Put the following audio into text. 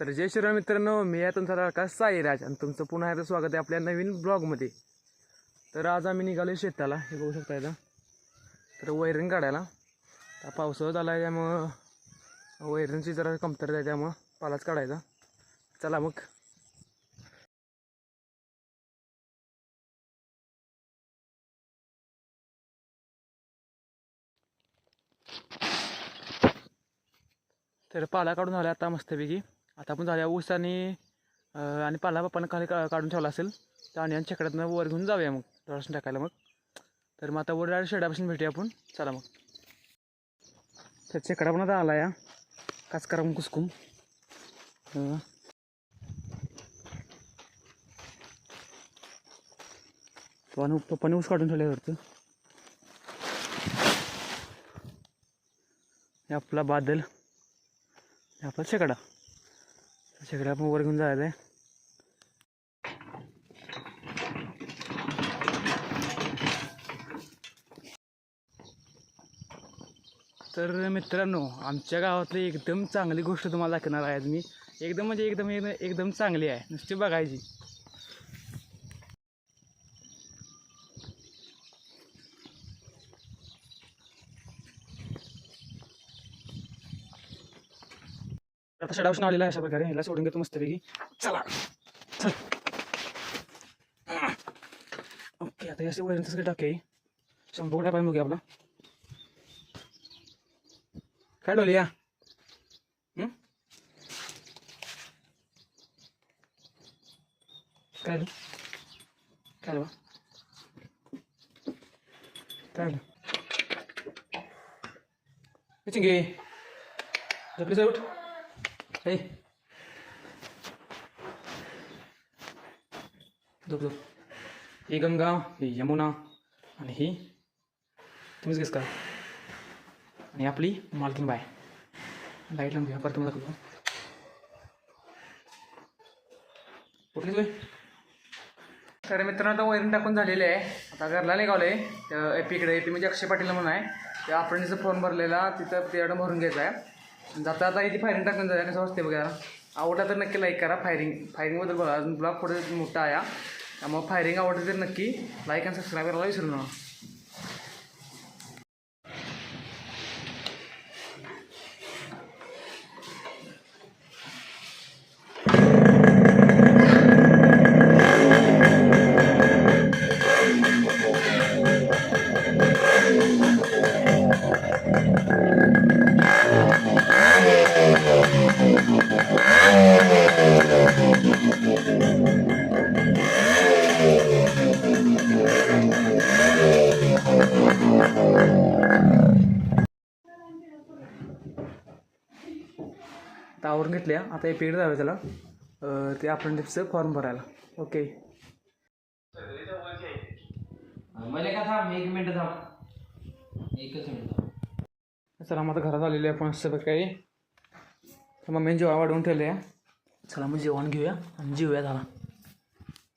तर जय श्रीराम मित्रांनो मी आहे तुमचा लडका साईराज आणि तुमचं पुन्हा एकदा स्वागत आहे आपल्या नवीन ब्लॉगमध्ये. तर आज आम्ही निघालो शेताला हे बघू शकता इथं. तर वैरण काढायला. पावसाळा झाला आहे त्यामुळं वैरणची जरा कमतरता आहे त्यामुळं पालाच काढायचा. चला मग. तर पाला काढून झाला आता मस्तपैकी. आता आपण झाल्या ऊस आणि आणि पाला पण खाली का काढून ठेवला असेल. तर आणि आणि चकड्यातनं वर घेऊन जाऊया मग डोळासून टाकायला मग. तर मग आता वर डायरेक्ट शेडापासून भेटूया आपण. चला मग. तर चकडा पण आता आला या काच करा मग कुसकुम अं. पप्पाने ऊस काढून ठेवल्या वरतं हे आपला बादल. आपला शेकडा. शेकडा आपण वर घेऊन जायचं आहे. तर मित्रांनो आमच्या गावातली एकदम चांगली गोष्ट तुम्हाला दाखवणार आहे मी. एकदम म्हणजे एकदम- एकदम चांगली आहे. नुसती बघायची. आता शेडापासून आलेला आहे अशा प्रकारे. ह्याला सोडून घेतो मस्तपैकी. चला. चल. ओके आता याचे वैरण तसं टाके शंभर कुठे पाहिजे आपला. काय डोली या काय काय आलं बा? काय आलं? चिंगे झोपली उठ. हे झोप झोप ही गंगा ही यमुना आणि ही तुम्हीच गेस करा आणि आपली मालकीन बाय लाइट लावून घ्या परत तुम्हाला दाखवतो कुठली तुम्ही तर मित्रांनो आता वैरण टाकून झालेले आहे. आता घरला निघालो आहे एपीकडे एपी म्हणजे अक्षय पाटील म्हणून आहे. त्या आपण फॉर्म भरलेला तिथं तेवढं भरून घ्यायचा आहे. जाता आता इथे फायरिंग टाकून जाऊया. कसं वाटते बघा. आवडला तर नक्की लाईक करा. फायरिंग फायरिंगबद्दल बघा अजून ब्लॉग पुढे मोठा आहे हा. त्यामुळे फायरिंग आवडली तर नक्की लाईक आणि सबस्क्राईब करायला विसरू नका. आवरून घेतल्या. आता एपीकडे जाऊया त्याला. अं, ते आपण तिथचं फॉर्म भरायला. ओके मला का थांब एक मिनिट थांब. एकच मिनिट थांब. चला मग आता घरात आलेले आपण असं काही. तर मग मम्मीने जेवण वाढवून ठेवले चला मग जेवण घेऊया. आणि जेवूया झाला.